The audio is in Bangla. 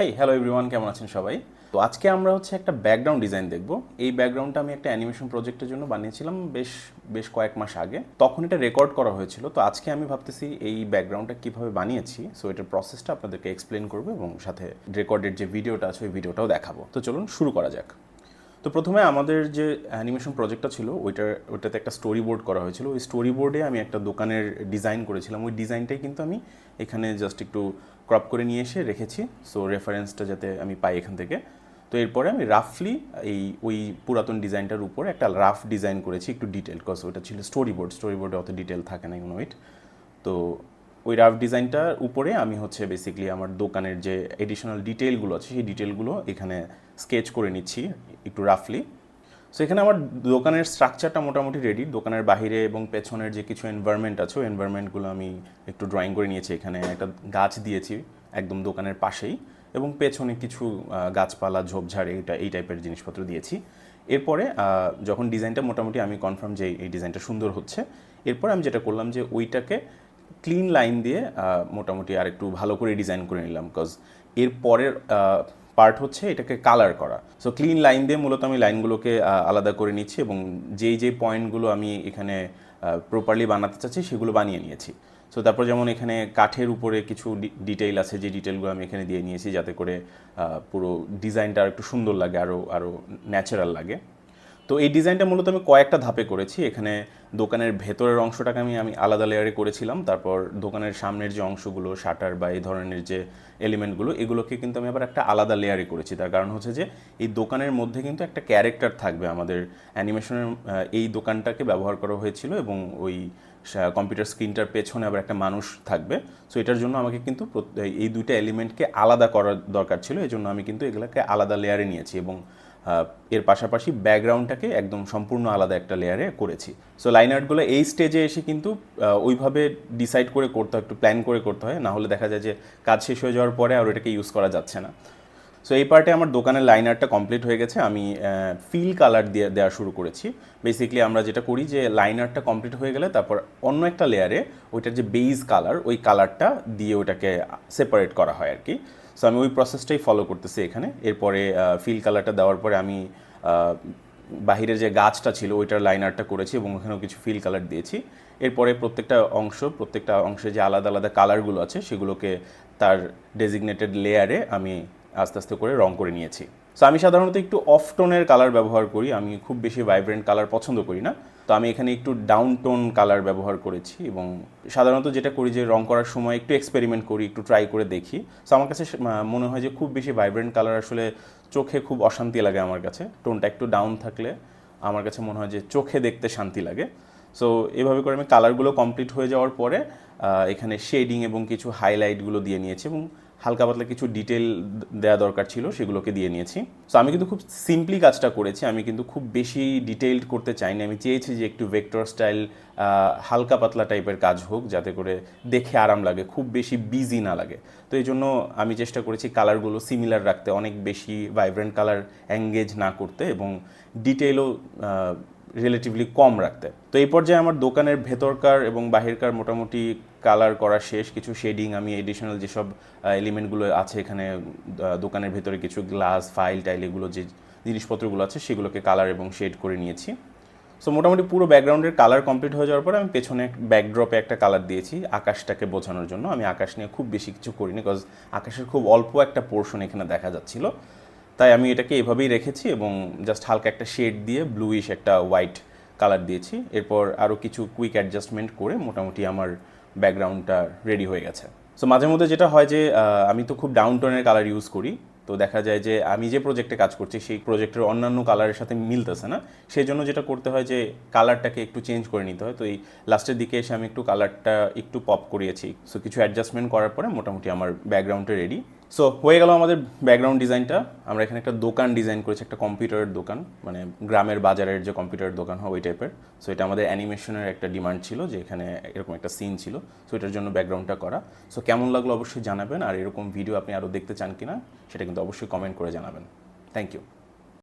হেই হ্যালো এভরিওয়ান কেমন আছেন সবাই? তো আজকে আমরা হচ্ছে একটা ব্যাকগ্রাউন্ড ডিজাইন দেখব। এই ব্যাকগ্রাউন্ডটা আমি একটা অ্যানিমেশন প্রজেক্টের জন্য বানিয়েছিলাম বেশ বেশ কয়েক মাস আগে। তখন এটা রেকর্ড করা হয়েছিল, তো আজকে আমি ভাবতেছি এই ব্যাকগ্রাউন্ডটা কীভাবে বানিয়েছি সো এটার প্রসেসটা আপনাদেরকে এক্সপ্লেন করব এবং সাথে রেকর্ডের যে ভিডিওটা আছে, ওই ভিডিওটাও দেখাবো। তো চলুন শুরু করা যাক। তো প্রথমে আমাদের যে অ্যানিমেশন প্রজেক্টটা ছিল, ওইটার, ওইটাতে একটা স্টোরি বোর্ড করা হয়েছিল। ওই স্টোরি বোর্ডে আমি একটা দোকানের ডিজাইন করেছিলাম। ওই ডিজাইনটাই কিন্তু আমি এখানে জাস্ট একটু ক্রপ করে নিয়ে এসে রেখেছি। সো রেফারেন্সটা যাতে আমি পাই এখান থেকে। তো এরপরে আমি রাফলি এই, ওই পুরাতন ডিজাইনটার উপরে একটা রাফ ডিজাইন করেছি একটু ডিটেল কজ ওটা ছিল স্টোরি বোর্ড স্টোরি বোর্ডে অত ডিটেল থাকে না ইউনো ইট তো ওই রাফ ডিজাইনটার উপরে আমি হচ্ছে বেসিক্যালি আমার দোকানের যে এডিশনাল ডিটেলগুলো আছে, সেই ডিটেলগুলো এখানে স্কেচ করে নিচ্ছি একটু রাফলি সো এখানে আমার দোকানের স্ট্রাকচারটা মোটামুটি রেডি দোকানের বাইরে এবং পেছনের যে কিছু এনভায়রনমেন্ট আছে, ওই এনভায়রনমেন্টগুলো আমি একটু ড্রয়িং করে নিয়েছি। এখানে একটা গাছ দিয়েছি একদম দোকানের পাশেই এবং পেছনে কিছু গাছপালা, ঝোপঝাড়, এইটা, এই টাইপের জিনিসপত্র দিয়েছি। এরপরে যখন ডিজাইনটা মোটামুটি আমি কনফার্ম যে এই ডিজাইনটা সুন্দর হচ্ছে, এরপর আমি যেটা করলাম যে ওইটাকে ক্লিন লাইন দিয়ে মোটামুটি আর একটু ভালো করে ডিজাইন করে নিলাম বিকজ এর পরের পার্ট হচ্ছে এটাকে কালার করা। সো ক্লিন লাইন দিয়ে মূলত আমি লাইনগুলোকে আলাদা করে নিচ্ছি এবং যেই যেই পয়েন্টগুলো আমি এখানে প্রপারলি বানাতে চাচ্ছি সেগুলো বানিয়ে নিয়েছি। সো তারপর যেমন এখানে কাঠের উপরে কিছু ডিটেইল আছে, যে ডিটেলগুলো আমি এখানে দিয়ে নিয়েছি যাতে করে পুরো ডিজাইনটা আর একটু সুন্দর লাগে আরও আরও ন্যাচারাল লাগে। তো এই ডিজাইনটা মূলত আমি কয়েকটা ধাপে করেছি। এখানে দোকানের ভেতরের অংশটাকে আমি আমি আলাদা লেয়ারে করেছিলাম। তারপর দোকানের সামনের যে অংশগুলো শাটার বা এই ধরনের যে এলিমেন্টগুলো এগুলোকে কিন্তু আমি আবার একটা আলাদা লেয়ারে করেছি। তার কারণ হচ্ছে যে, এই দোকানের মধ্যে কিন্তু একটা ক্যারেক্টার থাকবে আমাদের। অ্যানিমেশনের এই দোকানটাকে ব্যবহার করা হয়েছিল এবং ওই কম্পিউটার স্ক্রিনটার পেছনে আবার একটা মানুষ থাকবে। সো এটার জন্য আমাকে কিন্তু এই দুইটা এলিমেন্টকে আলাদা করার দরকার ছিল। এই জন্য আমি কিন্তু এগুলোকে আলাদা লেয়ারে নিয়েছি এবং এর পাশাপাশি ব্যাকগ্রাউন্ডটাকে একদম সম্পূর্ণ আলাদা একটা লেয়ারে করেছি। সো লাইন আর্টগুলো এই স্টেজে এসে কিন্তু ওইভাবে ডিসাইড করে করতে হয়, একটু প্ল্যান করে করতে হয়। না হলে দেখা যায় যে কাজ শেষ হয়ে যাওয়ার পরে আর ওটাকে ইউজ করা যাচ্ছে না। সো এই পার্টে আমার দোকানের লাইন আর্টটা কমপ্লিট হয়ে গেছে। আমি ফিল কালার দিয়ে দেওয়া শুরু করেছি। বেসিক্যালি আমরা যেটা করি যে লাইন আর্টটা কমপ্লিট হয়ে গেলে তারপর অন্য একটা লেয়ারে ওইটার যে বেইজ কালার ওই কালারটা দিয়ে ওটাকে সেপারেট করা হয় আর কি সো আমি ওই প্রসেসটাই ফলো করতেছি এখানে। এরপরে ফিল কালারটা দেওয়ার পরে আমি বাহিরের যে গাছটা ছিল, ওইটার লাইন আর্টটা করেছি এবং ওখানেও কিছু ফিল কালার দিয়েছি। এরপরে প্রত্যেকটা অংশ, প্রত্যেকটা অংশে যে আলাদা আলাদা কালারগুলো আছে, সেগুলোকে তার ডেজিগনেটেড লেয়ারে আমি আস্তে আস্তে করে রং করে নিয়েছি। সো আমি সাধারণত একটু অফ টোনের কালার ব্যবহার করি। আমি খুব বেশি ভাইব্রেন্ট কালার পছন্দ করি না। তো আমি এখানে একটু ডাউন টোন কালার ব্যবহার করেছি এবং সাধারণত যেটা করি যে রং করার সময় একটু এক্সপেরিমেন্ট করি, একটু ট্রাই করে দেখি। সো আমার কাছে মনে হয় যে খুব বেশি ভাইব্রেন্ট কালার আসলে চোখে খুব অশান্তি লাগে আমার কাছে। টোনটা একটু ডাউন থাকলে আমার কাছে মনে হয় যে চোখে দেখতে শান্তি লাগে। সো এভাবে করে আমি কালারগুলো কমপ্লিট হয়ে যাওয়ার পরে এখানে শেডিং এবং কিছু হাইলাইটগুলো দিয়ে নিয়েছি এবং হালকা পাতলা কিছু ডিটেল দেওয়া দরকার ছিল, সেগুলোকে দিয়ে নিয়েছি। সো আমি কিন্তু খুব সিম্পলি কাজটা করেছি, আমি কিন্তু খুব বেশি ডিটেইলড করতে চাইনি। আমি চেয়েছি যে একটু ভেক্টর স্টাইল হালকা পাতলা টাইপের কাজ হোক, যাতে করে দেখে আরাম লাগে, খুব বেশি বিজি না লাগে। তো এই জন্য আমি চেষ্টা করেছি কালারগুলো সিমিলার রাখতে, অনেক বেশি ভাইব্রেন্ট কালার অ্যাঙ্গেজ না করতে এবং ডিটেলও রিলেটিভলি কম রাখতে। তো এই পর্যায়ে আমার দোকানের ভেতরকার এবং বাহিরকার মোটামুটি কালার করা শেষ, কিছু শেডিং আমি এডিশনাল যেসব এলিমেন্টগুলো আছে এখানে দোকানের ভেতরে কিছু গ্লাস ফাইল টাইল এগুলো যে জিনিসপত্রগুলো আছে সেগুলোকে কালার এবং শেড করে নিয়েছি। সো মোটামুটি পুরো ব্যাকগ্রাউন্ডের কালার কমপ্লিট হয়ে যাওয়ার পরে আমি পেছনে ব্যাকড্রপে একটা কালার দিয়েছি আকাশটাকে বোঝানোর জন্য। আমি আকাশ নিয়ে খুব বেশি কিছু করিনি বিকজ আকাশের খুব অল্প একটা পোর্শন এখানে দেখা যাচ্ছিল। তাই আমি এটাকে এভাবেই রেখেছি এবং জাস্ট হালকা একটা শেড দিয়ে ব্লুইশ একটা হোয়াইট কালার দিয়েছি। এরপর আরও কিছু কুইক অ্যাডজাস্টমেন্ট করে মোটামুটি আমার ব্যাকগ্রাউন্ডটা রেডি হয়ে গেছে। সো মাঝে মধ্যে যেটা হয় যে আমি তো খুব ডাউন টোনের কালার ইউজ করি। তো দেখা যায় যে, আমি যে প্রজেক্টে কাজ করছি, সেই প্রজেক্টের অন্যান্য কালারের সাথে মিলতেছে না। সেই জন্য যেটা করতে হয় যে কালারটাকে একটু চেঞ্জ করে নিতে হয়। তো এই লাস্টের দিকে এসে আমি একটু কালারটা একটু পপ করিয়েছি। সো কিছু অ্যাডজাস্টমেন্ট করার পরে মোটামুটি আমার ব্যাকগ্রাউন্ডটা রেডি সো হয়ে গেল আমাদের ব্যাকগ্রাউন্ড ডিজাইনটা আমরা এখানে একটা দোকান ডিজাইন করেছি, একটা কম্পিউটারের দোকান মানে গ্রামের বাজারের যে কম্পিউটারের দোকান হয়, ওই টাইপের সো এটা আমাদের অ্যানিমেশনের একটা ডিমান্ড ছিল যে এখানে এরকম একটা সিন ছিল। সো এটার জন্য ব্যাকগ্রাউন্ডটা করা। সো কেমন লাগল অবশ্যই জানাবেন, আর এরকম ভিডিও আপনি আরও দেখতে চান কিনা, সেটা কিন্তু অবশ্যই কমেন্ট করে জানাবেন। Thank you